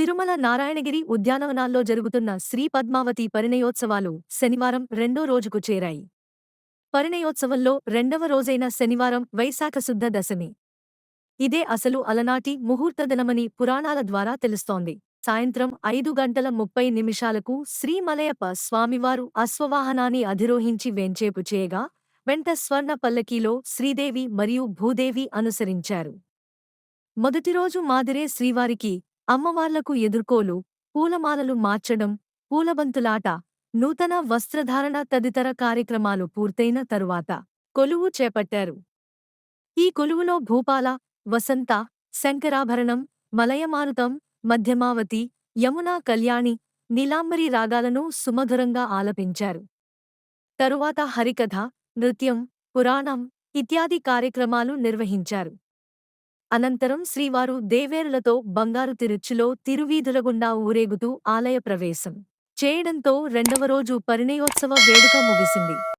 తిరుమల నారాయణగిరి ఉద్యానవనాల్లో జరుగుతున్న శ్రీ పద్మావతి పరిణయోత్సవాలు శనివారం రెండో రోజుకు చేరాయి. పరిణయోత్సవంలో రెండవ రోజైన శనివారం వైశాఖ శుద్ధ దశమి. ఇదే అసలు అలనాటి ముహూర్త దినమని పురాణాల ద్వారా తెలుస్తోంది. సాయంత్రం ఐదు గంటల ముప్పై నిమిషాలకు శ్రీమలయప్ప స్వామివారు అశ్వవాహనాన్ని అధిరోహించి వెంచేపు చేయగా వెంట స్వర్ణ పల్లకీలో శ్రీదేవి మరియు భూదేవి అనుసరించారు. మొదటి రోజు మాదిరే శ్రీవారికి అమ్మవార్లకు ఎదుర్కోలు పూలమాలలు మార్చడం పూలబంతులాట నూతన వస్త్రధారణ తదితర కార్యక్రమాలు పూర్తయిన తరువాత కొలువు చేపట్టారు. ఈ కొలువులో భూపాల వసంత శంకరాభరణం మలయమారుతం మధ్యమావతి యమునా కళ్యాణి నీలాంబరి రాగాలను సుమధురంగా ఆలపించారు. తరువాత హరికథ నృత్యం పురాణం ఇత్యాది కార్యక్రమాలు నిర్వహించారు. అనంతరం శ్రీవారు దేవేరులతో బంగారు తిరుచులో తిరువీధులగుండా ఊరేగుతూ ఆలయ ప్రవేశం. చేయడంతో రెండవ రోజు పరిణయోత్సవ వేడుక ముగిసింది.